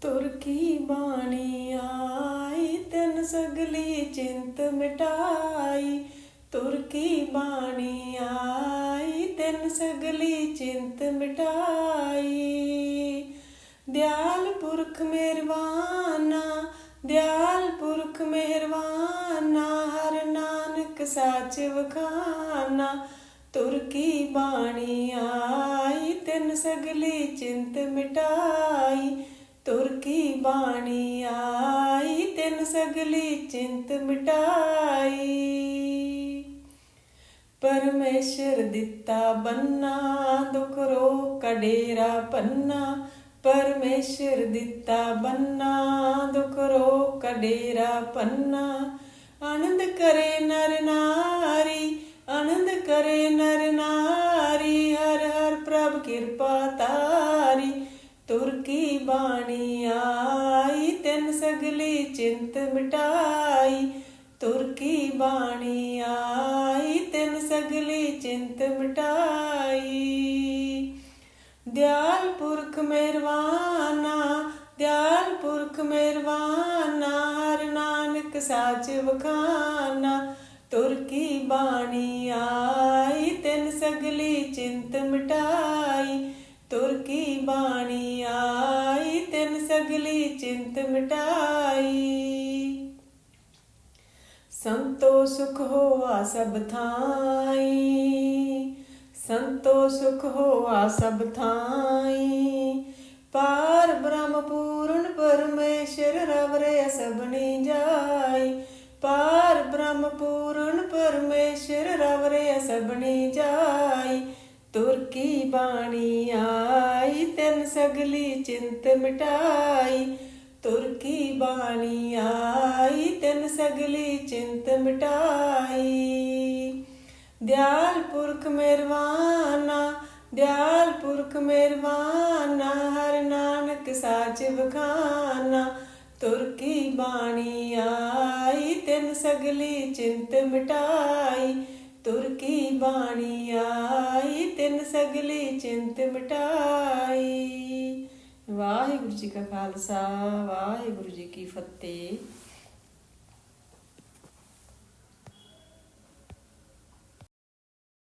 ਤੁਰ ਕੀ ਬਾਣੀ ਆਈ, ਤਨ ਸਗਲੀ ਚਿੰਤ ਮਿਟਾਈ। ਤੁਰ ਕੀ ਬਾਣੀ ਆਈ, ਤਨ ਸਗਲੀ ਚਿੰਤ ਮਿਟਾਈ। ਦਿਆਲ ਪੁਰਖ ਮਿਹਰਬਾਨਾ, ਦਿਆਲ ਪੁਰਖ ਮਿਹਰਬਾਨਾ, ਹਰ ਨਾਨਕ ਸਾਚ ਵਖਾਨਾ। ਤੁਰ ਕੀ ਬਾਣੀ ਆਈ, ਤਨ ਸਗਲੀ ਚਿੰਤ ਮਿਟਾਈ। ਬਾਣੀ ਆਈ, ਤਨ ਸਗਲੀ ਚਿੰਤ ਮਿਟਾਈ। ਪਰਮੇਸ਼ਰ ਦਿੱਤਾ ਬੰਨਾ, ਦੁਖ ਰੋ ਕਡੇਰਾ ਪੰਨਾ। ਪਰਮੇਸ਼ਰ ਦਿੱਤਾ ਬੰਨਾ, ਦੁਖ ਰੋ ਕਡੇਰਾ ਪੰਨਾ। ਆਨੰਦ ਕਰੇ ਨਰ ਨਾਰੀ, ਆਨੰਦ ਕਰੇ ਨਰ ਨਾਰੀ। ਹਰ ਹਰ ਪ੍ਰਭ ਕਿਰਪਾ ਤਾ ਤੁਰ ਕੀ ਬਾਣੀ ਆਈ, ਤੈਨ ਸਗਲੀ ਚਿੰਤ ਮਿਟਾਈ। ਤੁਰ ਕੀ ਬਾਣੀ ਆਈ, ਤੈਨ ਸਗਲੀ ਚਿੰਤ ਮਿਟਾਈ। ਦਿਆਲ ਪੁਰਖ ਮਿਹਰਵਾਨਾ ਦਿਆਲ ਪੁਰਖ ਮਿਹਰਬਾਨਾ ਹਰ ਨਾਨਕ ਸਾਚ ਵਖਾਨਾ। ਤੁਰ ਕੀ ਬਾਣੀ ਆਈ, ਤੈਨ ਸਗਲੀ ਚਿੰਤ ਮਿਟਾਈ। ਤੁਰਕੀ ਬਾਣੀ ਆਈ, ਤੈਨ ਸਗਲੀ ਚਿੰਤ ਮਿਟਾਈ। ਸੰਤੋ ਸੁਖ ਹੋਆ ਸਭ ਥਾਈ, ਸੰਤੋ ਸੁਖ ਹੋਆ ਸਭ ਥਾਈ। ਪਾਰ ਬ੍ਰਹਮ ਪੂਰਨ ਪਰਮੇਸ਼ਰ ਰਵ ਰੇ ਸਭਨੀ ਜਾਈ। ਪਾਰ ਬ੍ਰਹਮ ਪੂਰਨ ਪਰਮੇਸ਼ਰ ਰਵ ਸਭਨੀ ਜਾਈ। ਤੁਰਕੀ ਬਾਣੀ ਆਈ, ਤੈਨ ਸਗਲੀ ਚਿੰਤ ਮਿਟਾਈ। ਤੁਰਕੀ ਬਾਣੀ ਆਈ, ਤੈਨ ਸਗਲੀ ਚਿੰਤ ਮਿਟਾਈ। ਦਿਆਲ ਪੁਰਖ ਮਿਹਰਵਾਨਾ ਦਿਆਲ ਪੁਰਖ ਮਿਹਰਵਾਨਾ ਹਰ ਨਾਨਕ ਸਾਚ ਵਖਾਨਾ। ਤੁਰਕੀ ਬਾਣੀ ਆਈ, ਤੈਨ ਸਗਲੀ ਚਿੰਤ ਮਿਟਾਈ। ਤੁਰ ਕੀ ਬਾਣੀ ਆਈ, ਤਿੰਨ ਸਗਲੀ ਚਿੰਤ ਮਿਟਾਈ। ਵਾਹਿਗੁਰੂ ਜੀ ਕਾ ਖਾਲਸਾ, ਵਾਹਿਗੁਰੂ ਜੀ ਕੀ ਫਤਿਹ।